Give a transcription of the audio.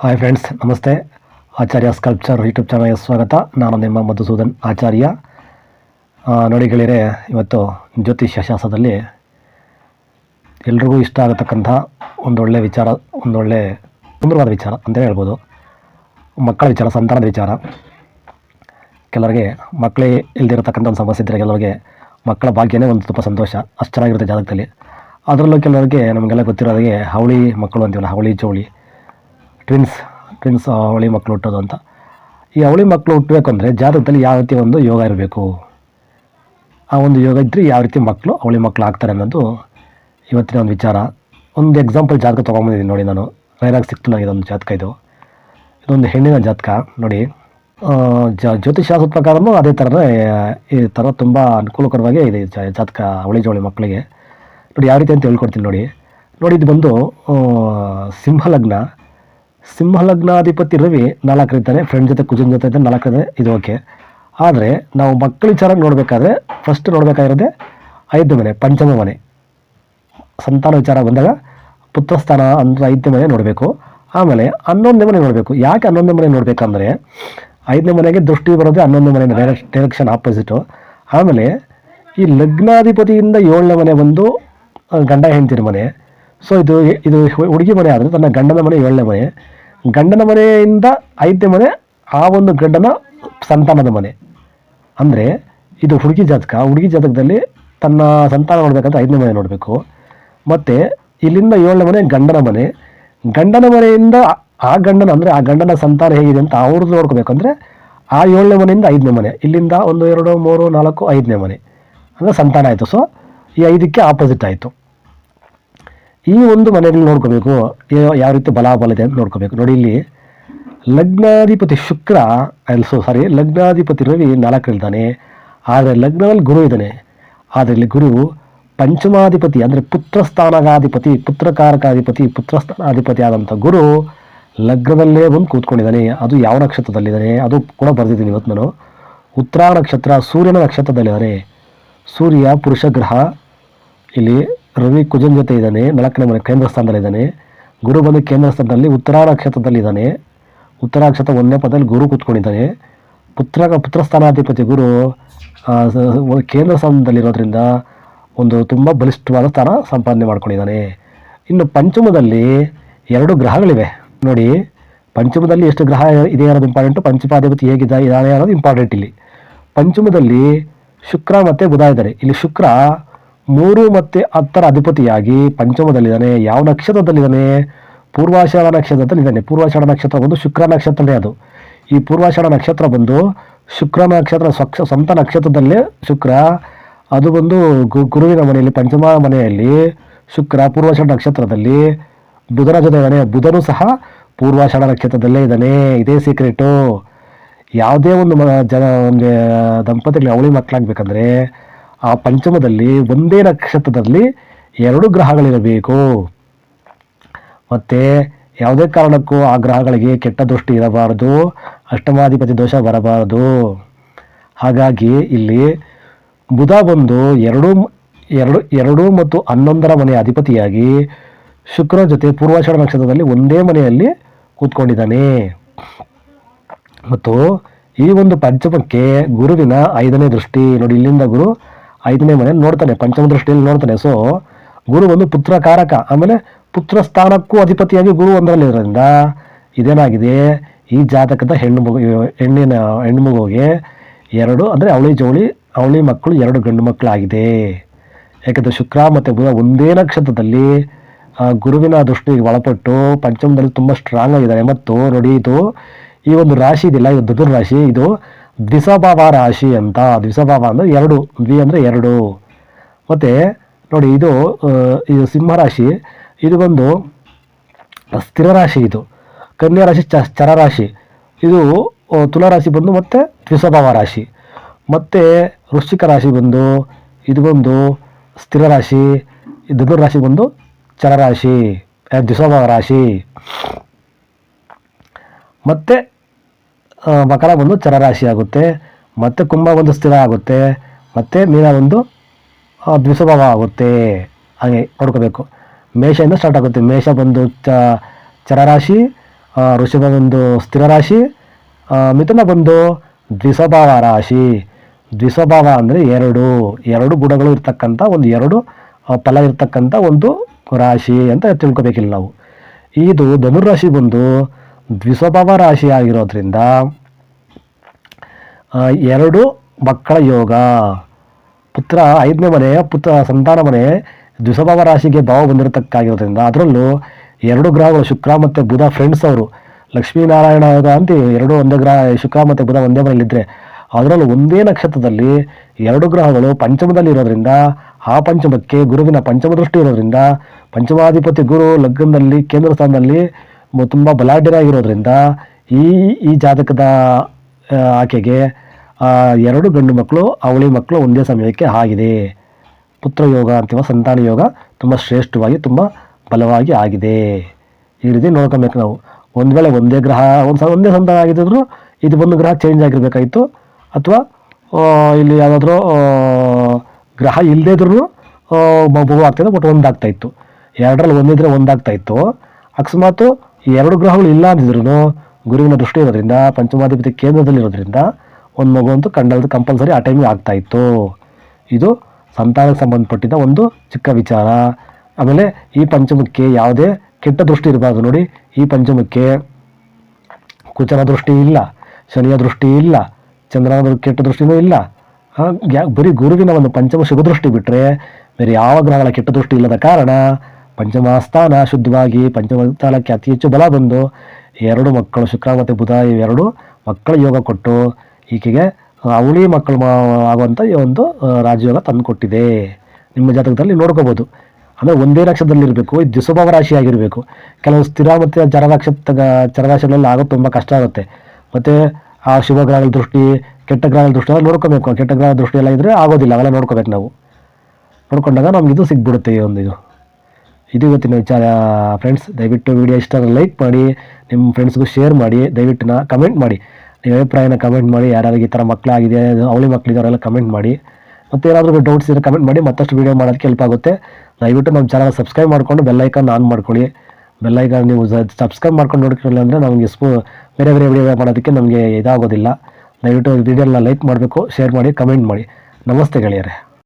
Hi friends ನಮಸ್ತೆ. ಆಚಾರ್ಯ sculpture YouTube ಚಾನಲ್ಗೆ ಸ್ವಾಗತ. ನಾನು ನಿಮ್ಮ ಮಧುಸೂದನ್ ಆಚಾರ್ಯ. ನೋಡಿ ಇವತ್ತು ಜ್ಯೋತಿಷ್ಯ ಶಾಸ್ತ್ರದಲ್ಲಿ ಎಲ್ರಿಗೂ ಇಷ್ಟ ಆಗತಕ್ಕಂಥ ಒಂದೊಳ್ಳೆ ವಿಚಾರ ಒಂದೊಳ್ಳೆ ಸುಂದರವಾದ ವಿಚಾರ ಅಂತಲೇ ಹೇಳ್ಬೋದು. ಮಕ್ಕಳ ವಿಚಾರ, ಸಂತಾನದ ವಿಚಾರ. ಕೆಲವರಿಗೆ ಮಕ್ಕಳೇ ಇಲ್ದಿರತಕ್ಕಂಥ ಒಂದು ಸಮಸ್ಯೆ ಇದ್ದರೆ ಕೆಲವರಿಗೆ ಮಕ್ಕಳ ಭಾಗ್ಯನೇ ಒಂದು ತುಂಬ ಸಂತೋಷ. ಅಷ್ಟು ಚೆನ್ನಾಗಿರುತ್ತೆ ಜಾತಕದಲ್ಲಿ. ಅದರಲ್ಲೂ ಕೆಲವರಿಗೆ ನಮಗೆಲ್ಲ ಗೊತ್ತಿರೋದಾಗೆ ಹವಳಿ ಮಕ್ಕಳು ಅಂತೀವಲ್ಲ ಹವಳಿ ಜೋಳಿ. ಟ್ವಿನ್ಸ್ ಟ್ವಿನ್ಸ್ ಅವಳಿ ಮಕ್ಕಳು ಹುಟ್ಟೋದು ಅಂತ. ಈ ಅವಳಿ ಮಕ್ಕಳು ಹುಟ್ಟಬೇಕು ಅಂದರೆ ಜಾತಕದಲ್ಲಿ ಯಾವ ರೀತಿ ಒಂದು ಯೋಗ ಇರಬೇಕು? ಆ ಒಂದು ಯೋಗ ಇದ್ದರೆ ಯಾವ ರೀತಿ ಮಕ್ಕಳು ಅವಳಿ ಮಕ್ಕಳು ಆಗ್ತಾರೆ ಅನ್ನೋದು ಇವತ್ತಿನ ಒಂದು ವಿಚಾರ. ಒಂದು ಎಕ್ಸಾಂಪಲ್ ಜಾತಕ ತೊಗೊಂಬಂದಿದ್ದೀನಿ ನೋಡಿ ನಾನು. ರೈರಾಗಿ ಸಿಕ್ತು ನನಗೆ ಇದೊಂದು ಜಾತಕ ಇದು. ಇದೊಂದು ಹೆಣ್ಣಿನ ಜಾತಕ ನೋಡಿ. ಜ ಜ್ಯೋತಿಷಾಸ್ತ್ರದ ಪ್ರಕಾರನೂ ಅದೇ ಥರನೇ ಈ ಥರ ತುಂಬ ಅನುಕೂಲಕರವಾಗಿ ಇದೆ ಜಾತಕ ಅವಳಿ ಜೋಳಿ ಮಕ್ಕಳಿಗೆ ನೋಡಿ ಯಾವ ರೀತಿ ಅಂತ ಹೇಳ್ಕೊಡ್ತೀನಿ ನೋಡಿ. ನೋಡಿ ಇದು ಬಂದು ಆ, ಸಿಂಹಲಗ್ನ ಸಿಂಹಲಗ್ನಾಧಿಪತಿ ರವಿ ನಾಲ್ಕರಿದ್ದಾನೆ ಫ್ರೆಂಡ್ ಜೊತೆ ಕುಜನ್ ಜೊತೆ ಇದ್ದರೆ. ನಾಲ್ಕರಿದೆ ಇದು ಓಕೆ ಆದರೆ ನಾವು ಮಕ್ಕಳ ವಿಚಾರ ನೋಡಬೇಕಾದ್ರೆ ಫಸ್ಟ್ ನೋಡಬೇಕಾಗಿರೋದೆ ಐದು ಮನೆ, ಪಂಚಮ ಮನೆ. ಸಂತಾನ ವಿಚಾರ ಬಂದಾಗ ಪುತ್ರಸ್ಥಾನ ಅಂದರೆ ಐದನೇ ಮನೆ ನೋಡಬೇಕು. ಆಮೇಲೆ ಹನ್ನೊಂದನೇ ಮನೆ ನೋಡಬೇಕು. ಯಾಕೆ ಹನ್ನೊಂದನೇ ಮನೆ ನೋಡಬೇಕಂದ್ರೆ ಐದನೇ ಮನೆಗೆ ದೃಷ್ಟಿ ಬರೋದೇ ಹನ್ನೊಂದನೇ ಮನೆ ಡೈರೆಕ್ಷ ಡೈರೆಕ್ಷನ್ ಆಪೋಸಿಟು ಆಮೇಲೆ ಈ ಲಗ್ನಾಧಿಪತಿಯಿಂದ ಏಳನೇ ಮನೆ ಬಂದು ಗಂಡ ಹೆಂಡತಿನ ಮನೆ. ಸೊ ಇದು ಇದು ಹುಡುಗಿ ಮನೆ ಆದರೆ ತನ್ನ ಗಂಡನ ಮನೆ ಏಳನೇ ಮನೆ. ಗಂಡನ ಮನೆಯಿಂದ ಐದನೇ ಮನೆ, ಆ ಒಂದು ಗಂಡನ ಸಂತಾನದ ಮನೆ. ಅಂದರೆ ಇದು ಹುಡುಗಿ ಜಾತಕ, ಹುಡುಗಿ ಜಾತಕದಲ್ಲಿ ತನ್ನ ಸಂತಾನ ನೋಡಬೇಕಂದ್ರೆ ಐದನೇ ಮನೆ ನೋಡಬೇಕು. ಮತ್ತು ಇಲ್ಲಿಂದ ಏಳನೇ ಮನೆ ಗಂಡನ ಮನೆ. ಗಂಡನ ಮನೆಯಿಂದ ಆ- ಗಂಡನ ಅಂದರೆ ಆ ಗಂಡನ ಸಂತಾನ ಹೇಗಿದೆ ಅಂತ ಅವ್ರದ್ದು ನೋಡ್ಕೋಬೇಕು. ಅಂದರೆ ಆ ಏಳನೇ ಮನೆಯಿಂದ ಐದನೇ ಮನೆ, ಇಲ್ಲಿಂದ ಒಂದು, ಎರಡು, ಮೂರು, ನಾಲ್ಕು, ಐದನೇ ಮನೆ. ಅಂದರೆ ಸಂತಾನ ಆಯಿತು. ಸೊ ಈ ಐದಕ್ಕೆ ಆಪೋಸಿಟ್ ಆಯಿತು. ಈ ಒಂದು ಮನೆಯಲ್ಲಿ ನೋಡ್ಕೋಬೇಕು ಯಾವ- ರೀತಿ ಬಲಾಬಲ ಇದೆ ಅಂತ ನೋಡ್ಕೋಬೇಕು. ನೋಡಿ ಇಲ್ಲಿ, ಲಗ್ನಾಧಿಪತಿ ಶುಕ್ರ ಸೊ ಸಾರಿ ಲಗ್ನಾಧಿಪತಿ ರವಿ ನಾಲ್ಕರಿದ್ದಾನೆ ಆದರೆ ಲಗ್ನದಲ್ಲಿ ಗುರು ಇದ್ದಾನೆ. ಆದರೆ ಇಲ್ಲಿ ಗುರು ಪಂಚಮಾಧಿಪತಿ, ಅಂದರೆ ಪುತ್ರಸ್ಥಾನಗಾಧಿಪತಿ ಪುತ್ರಕಾರಕಾಧಿಪತಿ ಪುತ್ರಸ್ಥಾನಾಧಿಪತಿ ಆದಂಥ ಗುರು ಲಗ್ನದಲ್ಲೇ ಬಂದು ಕೂತ್ಕೊಂಡಿದ್ದಾನೆ. ಅದು ಯಾವ ನಕ್ಷತ್ರದಲ್ಲಿದ್ದಾನೆ? ಅದು ಕೂಡ ಬರೆದಿದ್ದೀನಿ ಇವತ್ತು ನಾನು. ಉತ್ತರ ನಕ್ಷತ್ರ, ಸೂರ್ಯನ ನಕ್ಷತ್ರದಲ್ಲಿದ್ದಾನೆ. ಸೂರ್ಯ, ಪುರುಷ, ಗ್ರಹ, ಇಲ್ಲಿ ರವಿ ಕುಜನ್ ಜೊತೆ ಇದ್ದಾನೆ ನಾಲ್ಕನೇ ಮನೆ ಕೇಂದ್ರ ಸ್ಥಾನದಲ್ಲಿದ್ದಾನೆ ಗುರು ಬಂದು ಕೇಂದ್ರ ಸ್ಥಾನದಲ್ಲಿ ಉತ್ತರ ನಕ್ಷತ್ರದಲ್ಲಿದ್ದಾನೆ ಉತ್ತರಾ ನಕ್ಷತ್ರ ಒಂದನೇ ಪದದಲ್ಲಿ ಗುರು ಕೂತ್ಕೊಂಡಿದ್ದಾನೆ. ಪುತ್ರ ಪುತ್ರ ಸ್ಥಾನಾಧಿಪತಿ ಗುರು ಕೇಂದ್ರ ಸ್ಥಾನದಲ್ಲಿರೋದ್ರಿಂದ ಒಂದು ತುಂಬ ಬಲಿಷ್ಠವಾದ ಸ್ಥಾನ ಸಂಪಾದನೆ ಮಾಡ್ಕೊಂಡಿದ್ದಾನೆ. ಇನ್ನು ಪಂಚಮದಲ್ಲಿ ಎರಡು ಗ್ರಹಗಳಿವೆ. ನೋಡಿ, ಪಂಚಮದಲ್ಲಿ ಎಷ್ಟು ಗ್ರಹ ಇದೆ ಅನ್ನೋದು ಇಂಪಾರ್ಟೆಂಟು ಪಂಚಮಾಧಿಪತಿ ಹೇಗಿದ್ದ ಇದ್ದಾನೆ ಅನ್ನೋದು ಇಂಪಾರ್ಟೆಂಟ್ ಇಲ್ಲಿ. ಪಂಚಮದಲ್ಲಿ ಶುಕ್ರ ಮತ್ತು ಬುಧ ಇದ್ದಾರೆ. ಇಲ್ಲಿ ಶುಕ್ರ ಮೂರು ಮತ್ತು ಹತ್ತರ ಅಧಿಪತಿಯಾಗಿ ಪಂಚಮದಲ್ಲಿದ್ದಾನೆ, ಯಾವ ನಕ್ಷತ್ರದಲ್ಲಿದ್ದಾನೆ? ಪೂರ್ವಾಷಾಢ ನಕ್ಷತ್ರದಲ್ಲಿದ್ದಾನೆ. ಪೂರ್ವಾಷಾಢ ನಕ್ಷತ್ರ ಬಂದು ಶುಕ್ರ ನಕ್ಷತ್ರನೇ ಅದು. ಈ ಪೂರ್ವಾಷಾಢ ನಕ್ಷತ್ರ ಬಂದು ಶುಕ್ರ ನಕ್ಷತ್ರ ಸ್ವಕ್ಷ ಸ್ವಂತ ನಕ್ಷತ್ರದಲ್ಲೇ ಶುಕ್ರ, ಅದು ಬಂದು ಗುರುವಿನ ಮನೆಯಲ್ಲಿ, ಪಂಚಮ ಮನೆಯಲ್ಲಿ ಶುಕ್ರ, ಪೂರ್ವಾಷಾಢ ನಕ್ಷತ್ರದಲ್ಲಿ ಬುಧನ ಜೊತೆ ಇದ್ದಾನೆ ಬುಧನು ಸಹ ಪೂರ್ವಾಷಾಢ ನಕ್ಷತ್ರದಲ್ಲೇ ಇದ್ದಾನೆ. ಇದೇ ಸೀಕ್ರೆಟು ಯಾವುದೇ ಒಂದು ಮ, ಜನ, ಒಂದು ದಂಪತಿಗಳು ಅವಳಿ ಮಕ್ಕಳಾಗಬೇಕಂದ್ರೆ ಆ ಪಂಚಮದಲ್ಲಿ ಒಂದೇ ನಕ್ಷತ್ರದಲ್ಲಿ ಎರಡು ಗ್ರಹಗಳಿರಬೇಕು. ಮತ್ತು ಯಾವುದೇ ಕಾರಣಕ್ಕೂ ಆ ಗ್ರಹಗಳಿಗೆ ಕೆಟ್ಟ ದೃಷ್ಟಿ ಇರಬಾರದು ಅಷ್ಟಮಾಧಿಪತಿ ದೋಷ ಬರಬಾರದು. ಹಾಗಾಗಿ ಇಲ್ಲಿ ಬುಧ ಬಂದು ಎರಡು ಎರಡು ಎರಡು ಮತ್ತು ಹನ್ನೊಂದರ ಮನೆಯ ಅಧಿಪತಿಯಾಗಿ ಶುಕ್ರ ಜೊತೆ ಪೂರ್ವಾಷಾಢ ನಕ್ಷತ್ರದಲ್ಲಿ ಒಂದೇ ಮನೆಯಲ್ಲಿ ಕೂತ್ಕೊಂಡಿದ್ದಾನೆ. ಮತ್ತು ಈ ಒಂದು ಪಂಚಮಕ್ಕೆ ಗುರುವಿನ ಐದನೇ ದೃಷ್ಟಿ. ನೋಡಿ, ಇಲ್ಲಿಂದ ಗುರು ಐದನೇ ಮನೆ ನೋಡ್ತಾನೆ ಪಂಚಮ ದೃಷ್ಟಿಯಲ್ಲಿ ನೋಡ್ತಾನೆ. ಸೊ ಗುರು ಒಂದು ಪುತ್ರ ಕಾರಕ, ಆಮೇಲೆ ಪುತ್ರ ಸ್ಥಾನಕ್ಕೂ ಅಧಿಪತಿಯಾಗಿ ಗುರು ಒಂದರಲ್ಲಿರೋದ್ರಿಂದ ಇದೇನಾಗಿದೆ? ಈ ಜಾತಕದ ಹೆಣ್ಣು ಮಗು ಹೆಣ್ಣಿನ ಹೆಣ್ಣು ಮಗುವಿಗೆ ಎರಡು, ಅಂದರೆ ಅವಳಿ ಜವಳಿ, ಅವಳಿ ಮಕ್ಕಳು ಎರಡು ಗಂಡು ಮಕ್ಕಳಾಗಿದೆ. ಯಾಕಂದರೆ ಶುಕ್ರ ಮತ್ತು ಬುಧ ಒಂದೇ ನಕ್ಷತ್ರದಲ್ಲಿ ಗುರುವಿನ ದೃಷ್ಟಿಗೆ ಒಳಪಟ್ಟು ಪಂಚಮದಲ್ಲಿ ತುಂಬ ಸ್ಟ್ರಾಂಗ್ ಆಗಿದ್ದಾರೆ. ಮತ್ತು ನೋಡಿ, ಇದು ಈ ಒಂದು ರಾಶಿ ಇದಿಲ್ಲ ಇದು ದುರ್ ರಾಶಿ, ಇದು ದ್ವಿಸಭಾವ ರಾಶಿ ಅಂತ. ದ್ವಿಸಭಾವ ಅಂದರೆ ಎರಡು. ದ್ವಿ ಅಂದರೆ ಎರಡು. ಮತ್ತು ನೋಡಿ ಇದು ಇದು ಸಿಂಹರಾಶಿ ಇದು ಬಂದು ಸ್ಥಿರ ರಾಶಿ ಇದು. ಕನ್ಯಾ ರಾಶಿ, ಚ ಚರರಾಶಿ ಇದು ತುಲಾರಾಶಿ ಬಂದು ಮತ್ತೆ ದ್ವಿಸಭಾವ ರಾಶಿ. ಮತ್ತು ವೃಶ್ಚಿಕ ರಾಶಿ ಬಂದು ಇದು ಬಂದು ಸ್ಥಿರ ರಾಶಿ. ಇದು ಧನುರ್ ರಾಶಿ ಬಂದು ಚರರಾಶಿ ರಾಶಿ. ದ್ವಿಸಭಾವ ರಾಶಿ. ಮತ್ತು ಮಕರ ಬಂದು ಚರರಾಶಿ ಆಗುತ್ತೆ, ಮತ್ತು ಕುಂಭ ಒಂದು ಸ್ಥಿರ ಆಗುತ್ತೆ, ಮತ್ತು ಮೀನ ಒಂದು ದ್ವಿಸ್ವಭಾವ ಆಗುತ್ತೆ. ಹಾಗೆ ನೋಡ್ಕೋಬೇಕು. ಮೇಷದಿಂದ ಸ್ಟಾರ್ಟ್ ಆಗುತ್ತೆ. ಮೇಷ ಬಂದು ಚ, ಚರರಾಶಿ ಋಷಭ ಒಂದು ಸ್ಥಿರ ರಾಶಿ ಮಿಥುನ ಬಂದು ದ್ವಿಸ್ವಭಾವ ರಾಶಿ. ದ್ವಿಸ್ವಭಾವ ಅಂದರೆ ಎರಡು. ಎರಡು ಗುಣಗಳು ಇರ್ತಕ್ಕಂಥ ಒಂದು ಎರಡು ಫಲ ಇರ್ತಕ್ಕಂಥ ಒಂದು ರಾಶಿ ಅಂತ ತಿಳ್ಕೊಬೇಕಿಲ್ಲ ನಾವು. ಇದು ಧನುರಾಶಿ ಬಂದು ದ್ವಿಸ್ವಭಾವ ರಾಶಿ ಆಗಿರೋದ್ರಿಂದ ಆ, ಎರಡು ಮಕ್ಕಳ ಯೋಗ. ಪುತ್ರ ಐದನೇ ಮನೆ ಪುತ್ರ ಸಂತಾನ ಮನೆ ದ್ವಿಸ್ವಭಾವ ರಾಶಿಗೆ ಭಾವ ಬಂದಿರತಕ್ಕಾಗಿರೋದ್ರಿಂದ ಅದರಲ್ಲೂ ಎರಡು ಗ್ರಹಗಳು ಶುಕ್ರ ಮತ್ತು ಬುಧ ಫ್ರೆಂಡ್ಸ್ ಅವರು. ಲಕ್ಷ್ಮೀನಾರಾಯಣ ಯೋಗ ಅಂತ ಎರಡು ಒಂದೇ ಗ್ರಹ ಶುಕ್ರ ಮತ್ತು ಬುಧ ಒಂದೇ ಮನೆಯಲ್ಲಿದ್ದರೆ ಅದರಲ್ಲೂ ಒಂದೇ ನಕ್ಷತ್ರದಲ್ಲಿ ಎರಡು ಗ್ರಹಗಳು ಪಂಚಮದಲ್ಲಿ ಇರೋದ್ರಿಂದ ಆ ಪಂಚಮಕ್ಕೆ ಗುರುವಿನ ಪಂಚಮ ದೃಷ್ಟಿ ಇರೋದ್ರಿಂದ ಪಂಚಮಾಧಿಪತಿ ಗುರು ಲಗ್ನದಲ್ಲಿ ಕೇಂದ್ರ ಸ್ಥಾನದಲ್ಲಿ ತುಂಬ ಬಲಾಢ್ಯರಾಗಿರೋದ್ರಿಂದ ಈ ಈ ಜಾತಕದ ಆಕೆಗೆ ಎರಡು ಗಂಡು ಮಕ್ಕಳು ಅವಳಿ ಮಕ್ಕಳು ಒಂದೇ ಸಮಯಕ್ಕೆ ಆಗಿದೆ. ಪುತ್ರ ಯೋಗ ಅಂತಿಮ ಸಂತಾನ ಯೋಗ ತುಂಬ ಶ್ರೇಷ್ಠವಾಗಿ, ತುಂಬ ಬಲವಾಗಿ ಆಗಿದೆ. ಈ ರೀತಿ ನೋಡ್ಕೊಬೇಕು ನಾವು. ಒಂದು ವೇಳೆ ಒಂದೇ ಗ್ರಹ, ಒಂದು ಸ ಒಂದೇ ಸಂತಾನ ಆಗಿದ್ದರೂ ಇದು ಒಂದು ಗ್ರಹ ಚೇಂಜ್ ಆಗಿರಬೇಕಾಯಿತು. ಅಥವಾ ಇಲ್ಲಿ ಯಾವುದಾದ್ರೂ ಗ್ರಹ ಇಲ್ಲದೇ ಇದ್ರೂ ಮಗು ಬಟ್ ಒಂದಾಗ್ತಾಯಿತ್ತು ಎರಡರಲ್ಲಿ ಒಂದಿದ್ರೆ ಒಂದಾಗ್ತಾ ಇತ್ತು. ಅಕಸ್ಮಾತ್ ಈ ಎರಡು ಗ್ರಹಗಳು ಇಲ್ಲ ಅಂದಿದ್ರು ಗುರುವಿನ ದೃಷ್ಟಿ ಇರೋದ್ರಿಂದ, ಪಂಚಮಾಧಿಪತಿ ಕೇಂದ್ರದಲ್ಲಿರೋದ್ರಿಂದ ಒಂದು ಮಗು ಅಂತೂ ಕಂಡಲ್ದು ಕಂಪಲ್ಸರಿ ಆ ಟೈಮಿಗೆ ಆಗ್ತಾ ಇತ್ತು. ಇದು ಸಂತಾನಕ್ಕೆ ಸಂಬಂಧಪಟ್ಟಿದ್ದ ಒಂದು ಚಿಕ್ಕ ವಿಚಾರ. ಆಮೇಲೆ ಈ ಪಂಚಮಕ್ಕೆ ಯಾವುದೇ ಕೆಟ್ಟ ದೃಷ್ಟಿ ಇರಬಾರ್ದು ನೋಡಿ. ಈ ಪಂಚಮಕ್ಕೆ ಕುಚನ ದೃಷ್ಟಿ ಇಲ್ಲ, ಶನಿಯ ದೃಷ್ಟಿ ಇಲ್ಲ, ಚಂದ್ರನ ಕೆಟ್ಟ ದೃಷ್ಟಿನೂ ಇಲ್ಲ. ಬರೀ ಗುರುವಿನ ಒಂದು ಪಂಚಮ ಶುಭ ದೃಷ್ಟಿ ಬಿಟ್ಟರೆ ಬೇರೆ ಯಾವ ಗ್ರಹಗಳ ಕೆಟ್ಟ ದೃಷ್ಟಿ ಇಲ್ಲದ ಕಾರಣ ಪಂಚಮ ಸ್ಥಾನ ಶುದ್ಧವಾಗಿ ಪಂಚಮಸ್ಥಾನಕ್ಕೆ ಅತಿ ಹೆಚ್ಚು ಬಲ ಬಂದು ಎರಡು ಮಕ್ಕಳು ಶುಕ್ರ ಮತ್ತು ಬುಧ ಇವೆರಡು ಮಕ್ಕಳ ಯೋಗ ಕೊಟ್ಟು ಈಕೆಗೆ ಅವಳಿ ಮಕ್ಕಳು ಆಗುವಂಥ ಈ ಒಂದು ರಾಜಯೋಗ ತಂದುಕೊಟ್ಟಿದೆ. ನಿಮ್ಮ ಜಾತಕದಲ್ಲಿ ನೋಡ್ಕೋಬೋದು. ಅಂದರೆ ಒಂದೇ ನಕ್ಷತ್ರದಲ್ಲಿರಬೇಕು ಇದು ದ್ವಿಸ್ವಭಾವ ರಾಶಿ ಆಗಿರಬೇಕು. ಕೆಲವು ಸ್ಥಿರ ಮತ್ತು ಜರ ನಕ್ಷತ್ರ ಚರರಾಶಿಗಳಲ್ಲಿ ಆಗೋದು ತುಂಬ ಕಷ್ಟ ಆಗುತ್ತೆ. ಮತ್ತು ಆ ಶುಭ ಗ್ರಹಗಳ ದೃಷ್ಟಿ, ಕೆಟ್ಟ ಗ್ರಹಗಳ ದೃಷ್ಟಿ ಎಲ್ಲ ನೋಡ್ಕೋಬೇಕು. ಕೆಟ್ಟ ಗ್ರಹ ದೃಷ್ಟಿ ಎಲ್ಲ ಇದ್ದರೆ ಆಗೋದಿಲ್ಲ, ಅವೆಲ್ಲ ನೋಡ್ಕೋಬೇಕು ನಾವು. ನೋಡ್ಕೊಂಡಾಗ ನಮಗಿದು ಸಿಗ್ಬಿಡುತ್ತೆ ಈ ಒಂದು ಇದು. ಇದು ಇವತ್ತಿನ ವಿಚಾರ. ಫ್ರೆಂಡ್ಸ್ ದಯವಿಟ್ಟು ವಿಡಿಯೋ ಇಷ್ಟ ಲೈಕ್ ಮಾಡಿ ನಿಮ್ಮ ಫ್ರೆಂಡ್ಸ್ಗೂ ಶೇರ್ ಮಾಡಿ, ದಯವಿಟ್ಟು ನಾ ಕಮೆಂಟ್ ಮಾಡಿ. ನಿಮ್ಮ ಅಭಿಪ್ರಾಯನ ಕಮೆಂಟ್ ಮಾಡಿ, ಯಾರ್ಯಾರಿಗೆ ಈ ಥರ ಮಕ್ಕಳಾಗಿದೆ ಅವಳಿ ಮಕ್ಕಳಿದವರೆಲ್ಲ ಕಮೆಂಟ್ ಮಾಡಿ. ಮತ್ತು ಏನಾದರೂ ಡೌಟ್ಸ್ ಇದ್ದರೆ ಕಮೆಂಟ್ ಮಾಡಿ, ಮತ್ತಷ್ಟು ವೀಡಿಯೋ ಮಾಡೋದಕ್ಕೆ ಹೆಲ್ಪ್ ಆಗುತ್ತೆ. ದಯವಿಟ್ಟು ನಮ್ಮ ಚಾನಲ್ ಸಬ್ಸ್ಕ್ರೈಬ್ ಮಾಡಿಕೊಂಡು ಬೆಲ್ಲೈಕನ್ ಆನ್ ಮಾಡ್ಕೊಳ್ಳಿ. ಬೆಲ್ಲೈಕನ್ ನೀವು ಸಬ್ಸ್ಕ್ರೈಬ್ ಮಾಡ್ಕೊಂಡು ನೋಡ್ಕೊಳ್ಳಿ ಅಂದರೆ ನಮಗೆ ಸ್ಪೂ, ಬೇರೆ ಬೇರೆ ವೀಡಿಯೋ ಮಾಡೋದಕ್ಕೆ ನಮಗೆ ಇದಾಗೋದಿಲ್ಲ. ದಯವಿಟ್ಟು ವಿಡಿಯೋನ ಲೈಕ್ ಮಾಡಬೇಕು ಶೇರ್ ಮಾಡಿ ಕಮೆಂಟ್ ಮಾಡಿ. ನಮಸ್ತೆ ಗೆಳೆಯರೆ.